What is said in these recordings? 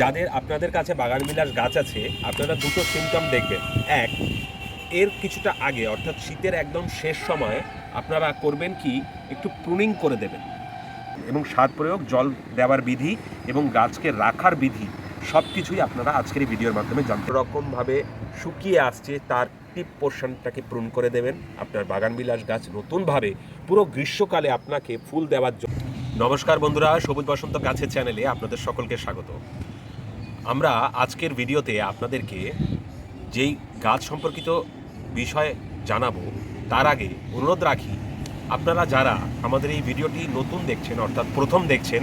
যাদের আপনাদের কাছে বাগান বিলাস গাছ আছে আপনারা দুটো সিমটম দেখবেন। এক এর কিছুটা আগে অর্থাৎ শীতের একদম শেষ সময়ে আপনারা করবেন কি? একটু প্রুনিং করে দেবেন। এবং সার প্রয়োগ জল দেওয়ার বিধি এবং গাছকে রাখার বিধি সব কিছুই আপনারা আজকের এই ভিডিওর মাধ্যমে জানতে রকমভাবে শুকিয়ে আসছে তার টিপ পোর্শনটাকে প্রুন করে দেবেন। আপনার বাগান বিলাস গাছ নতুনভাবে পুরো গ্রীষ্মকালে আপনাকে ফুল দেওয়ার জন্য। নমস্কার বন্ধুরা সবুজ বসন্ত গাছের চ্যানেলে আপনাদের সকলকে স্বাগত। আমরা আজকের ভিডিওতে আপনাদেরকে যেই গাছ সম্পর্কিত বিষয় জানাব, তার আগে অনুরোধ রাখি, আপনারা যারা আমাদের এই ভিডিওটি নতুন দেখছেন, অর্থাৎ প্রথম দেখছেন,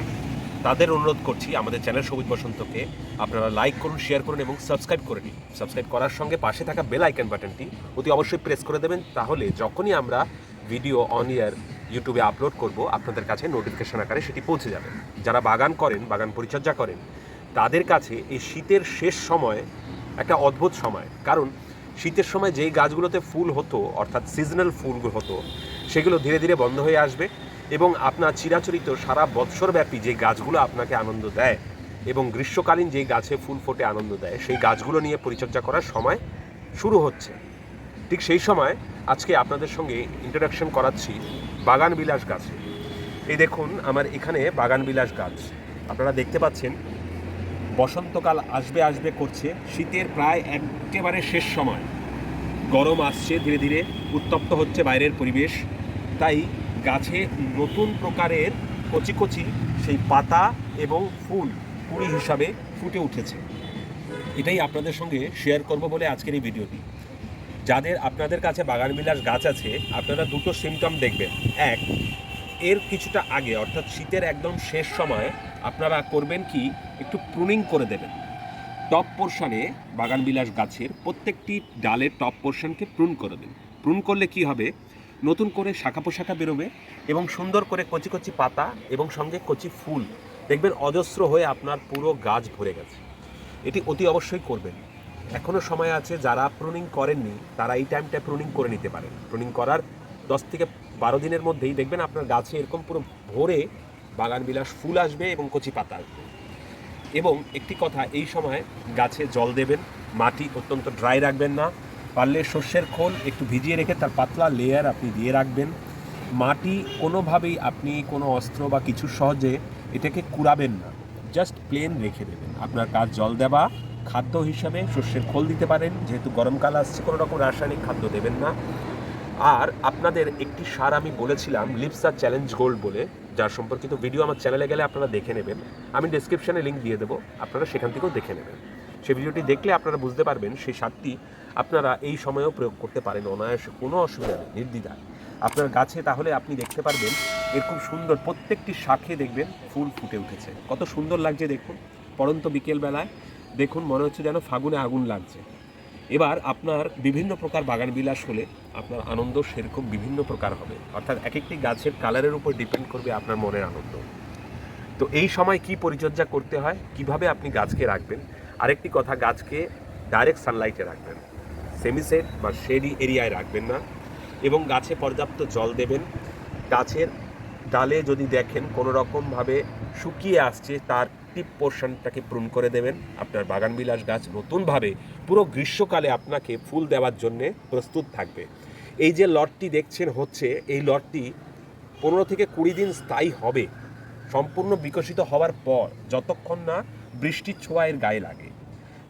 তাদের অনুরোধ করছি আমাদের চ্যানেল সবুজ বসন্তকে আপনারা লাইক করুন, শেয়ার করুন এবং সাবস্ক্রাইব করে নিন। সাবস্ক্রাইব করার সঙ্গে পাশে থাকা বেল আইকন বাটনটি অতি অবশ্যই প্রেস করে দেবেন, তাহলে যখনই আমরা ভিডিও অন ইয়ার ইউটিউবে আপলোড করব, আপনাদের কাছে নোটিফিকেশন আকারে সেটি পৌঁছে যাবে। যারা বাগান করেন, বাগান পরিচর্যা করেন তাদের কাছে এই শীতের শেষ সময় একটা অদ্ভুত সময়। কারণ শীতের সময় যেই গাছগুলোতে ফুল হতো, অর্থাৎ সিজনাল ফুলগুলো হতো, সেগুলো ধীরে ধীরে বন্ধ হয়ে আসবে এবং আপনার চিরাচরিত সারা বৎসরব্যাপী যে গাছগুলো আপনাকে আনন্দ দেয় এবং গ্রীষ্মকালীন যেই গাছে ফুল ফোটে আনন্দ দেয়, সেই গাছগুলো নিয়ে পরিচর্যা করার সময় শুরু হচ্ছে। ঠিক সেই সময় আজকে আপনাদের সঙ্গে ইন্ট্রোডাকশন করাচ্ছি বাগান বিলাস গাছে। এই দেখুন, আমার এখানে বাগান বিলাস গাছ। আপনারা দেখতে পাচ্ছেন বসন্তকাল আসবে আসবে করছে, শীতের প্রায় একেবারে শেষ সময়। গরম আসছে ধীরে ধীরে, উত্তপ্ত হচ্ছে বাইরের পরিবেশ। তাই গাছে নতুন প্রকারের কচি কচি সেই পাতা এবং ফুল, কুড়ি হিসাবে ফুটে উঠেছে। এটাই আপনাদের সঙ্গে শেয়ার করব বলে আজকের এই ভিডিওটি যাদের আপনাদের কাছে বাগান বিলাস গাছ আছে, আপনারা দুটো সিমটম দেখবেন। এক এর কিছুটা আগে, অর্থাৎ শীতের একদম শেষ সময়, আপনারা করবেন কি? একটু প্রুনিং করে দেবেন। টপ পোর্শনে বাগান বিলাস গাছের প্রত্যেকটি ডালের টপ পোর্শনকে প্রুন করে দিন। প্রুন করলে কি হবে? নতুন করে শাখা পোশাখা বেরোবে এবং সুন্দর করে কচি কচি পাতা এবং সঙ্গে কচি ফুল। দেখবেন অজস্র হয়ে আপনার পুরো গাছ ভরে গেছে। এটি অতি অবশ্যই করবেন। এখনও সময় আছে, যারা প্রুনিং করেননি, তারা এই টাইমটা প্রুনিং করে নিতে পারেন। প্রুনিং করার দশ থেকে বারো দিনের মধ্যেই দেখবেন আপনার গাছে এরকম পুরো ভরে বাগান বিলাস ফুল আসবে এবং কচি পাতা আসবে। এবং একটি কথা, এই সময় গাছে জল দেবেন, মাটি অত্যন্ত ড্রাই রাখবেন না, পারলে শস্যের খোল একটু ভিজিয়ে রেখে তার পাতলা লেয়ার আপনি দিয়ে রাখবেন। মাটি কোনোভাবেই আপনি কোনো অস্ত্র বা কিছু সহজে এটাকে কুড়াবেন না জাস্ট প্লেন রেখে দেবেন। আপনার কাজ জল দেওয়া, খাদ্য হিসাবে শস্যের খোল দিতে পারেন, যেহেতু গরমকাল আসছে, কোনো রকম রাসায়নিক খাদ্য দেবেন না। আর আপনাদের একটি সার আমি বলেছিলাম লিপসা চ্যালেঞ্জ গোল্ড বলে, যার সম্পর্কিত ভিডিও আমার চ্যানেলে গেলে আপনারা দেখে নেবেন। আমি ডিসক্রিপশনে লিঙ্ক দিয়ে দেবো, আপনারা সেখান থেকেও দেখে নেবেন। সেই ভিডিওটি দেখলে আপনারা বুঝতে পারবেন সেই সারটি আপনারা এই সময়েও প্রয়োগ করতে পারেন, অনায়াসে কোনো অসুবিধা নেই, নির্দ্বিধায়। আপনার গাছে তাহলে আপনি দেখতে পারবেন, এর খুব সুন্দর প্রত্যেকটি শাখে দেখবেন ফুল ফুটে উঠেছে। কত সুন্দর লাগছে দেখুন। পরন্ত বিকেলবেলায় দেখুন, মনে হচ্ছে যেন ফাগুনে আগুন লাগছে। এবার আপনার বিভিন্ন প্রকার বাগান বিলাস হলে আপনার আনন্দ সেরকম বিভিন্ন প্রকার হবে। অর্থাৎ এক একটি গাছের কালারের উপর ডিপেন্ড করবে আপনার মনের আনন্দ। তো এই সময় কি পরিচর্যা করতে হয়? কীভাবে আপনি গাছকে রাখবেন? আরেকটি কথা, গাছকে ডাইরেক্ট সানলাইটে রাখবেন। সেমিসেট বা শেডি এরিয়ায় রাখবেন না এবং গাছে পর্যাপ্ত জল দেবেন। গাছের ডালে যদি দেখেন কোনো রকমভাবে শুকিয়ে আসছে, তার টিপ পোর্শনটাকে প্রুন করে দেবেন। আপনার বাগান বিলাস গাছ নতুনভাবে পুরো গ্রীষ্মকালে আপনাকে ফুল দেওয়ার জন্যে প্রস্তুত থাকবে। এই যে লটটি দেখছেন হচ্ছে, এই লটটি পনেরো থেকে কুড়ি দিন স্থায়ী হবে। সম্পূর্ণ বিকশিত হওয়ার পর, যতক্ষণ না বৃষ্টির ছোঁয়া এর গায়ে লাগে।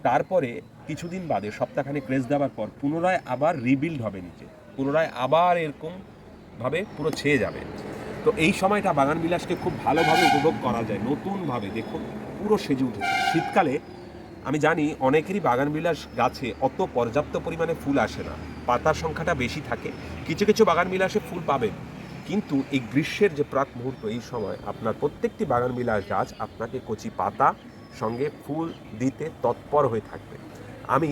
তারপরে কিছুদিন বাদে সপ্তাহখানে রেস্ট দেওয়ার পর পুনরায় আবার রিবিল্ড হবে নিচে। পুনরায় আবার এরকম ভাবে পুরো ছেয়ে যাবে। তো এই সময়টা বাগান বিলাসকে খুব ভালোভাবে উপভোগ করা যায়। নতুনভাবে দেখুন, পুরো সেজে উঠেছে। শীতকালে আমি জানি অনেকেরই বাগান বিলাস গাছে অত পর্যাপ্ত পরিমাণে ফুল আসে না। পাতার সংখ্যাটা বেশি থাকে, কিছু কিছু বাগান বিলাসে ফুল পাবেন। কিন্তু এই গ্রীষ্মের যে প্রাক মুহূর্ত, এই সময় আপনার প্রত্যেকটি বাগান বিলাস গাছ আপনাকে কচি পাতা, সঙ্গে ফুল দিতে তৎপর হয়ে থাকবে। আমি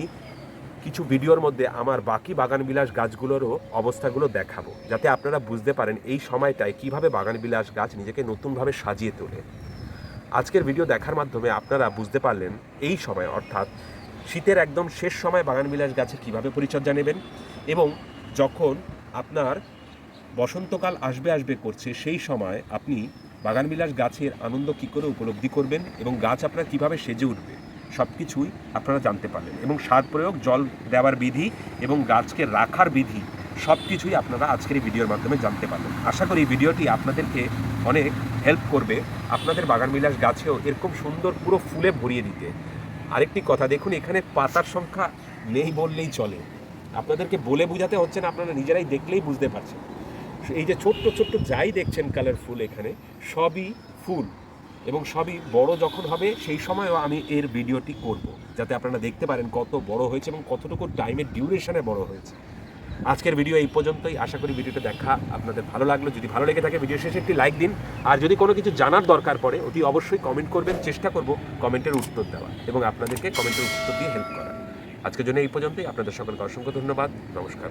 কিছু ভিডিওর মধ্যে আমার বাকি বাগান বিলাস গাছগুলোরও অবস্থাগুলো দেখাবো, যাতে আপনারা বুঝতে পারেন এই সময়টায় কীভাবে বাগান বিলাস গাছ নিজেকে নতুনভাবে সাজিয়ে তোলে। আজকের ভিডিও দেখার মাধ্যমে আপনারা বুঝতে পারলেন এই সময়, অর্থাৎ শীতের একদম শেষ সময় বাগান বিলাস গাছের কীভাবে পরিচর্যা নেবেন এবং যখন আপনার বসন্তকাল আসবে আসবে করছে, সেই সময় আপনি বাগানবিলাস গাছের আনন্দ কী করে উপলব্ধি করবেন এবং গাছ আপনার কীভাবে সেজে উঠবে সব কিছুই আপনারা জানতে পারলেন এবং সার প্রয়োগ, জল দেওয়ার বিধি এবং গাছকে রাখার বিধি সব কিছুই আপনারা আজকের এই ভিডিওর মাধ্যমে জানতে পারবেন। আশা করি ভিডিওটি আপনাদেরকে অনেক হেল্প করবে। আপনাদের বাগান বিলাস গাছেও এরকম সুন্দর পুরো ফুলে ভরিয়ে দিতে। আরেকটি কথা, দেখুন, এখানে পাতার সংখ্যা নেই বললেই চলে। আপনাদেরকে বলে বোঝাতে হচ্ছে না, আপনারা নিজেরাই দেখলেই বুঝতে পারছেন। এই যে ছোট্ট ছোট্ট যাই দেখছেন কালারফুল এখানে, সবই ফুল। এবং সবই বড় যখন হবে, সেই সময়ও আমি এর ভিডিওটি করব। যাতে আপনারা দেখতে পারেন কত বড় হয়েছে এবং কতটুকু টাইমের ডিউরেশনে বড় হয়েছে। আজকের ভিডিও এই পর্যন্তই। আশা করি ভিডিওটা দেখা আপনাদের ভালো লাগল। যদি ভালো লেগে থাকে ভিডিও শেষে একটি লাইক দিন। আর যদি কোনো কিছু জানার দরকার পড়ে, অতি অবশ্যই কমেন্ট করবেন, চেষ্টা করব কমেন্টের উত্তর দেওয়া এবং আপনাদেরকে কমেন্টের উত্তর দিয়ে হেল্প করা আজকের জন্য এই পর্যন্তই। আপনাদের সকলকে অসংখ্য ধন্যবাদ। নমস্কার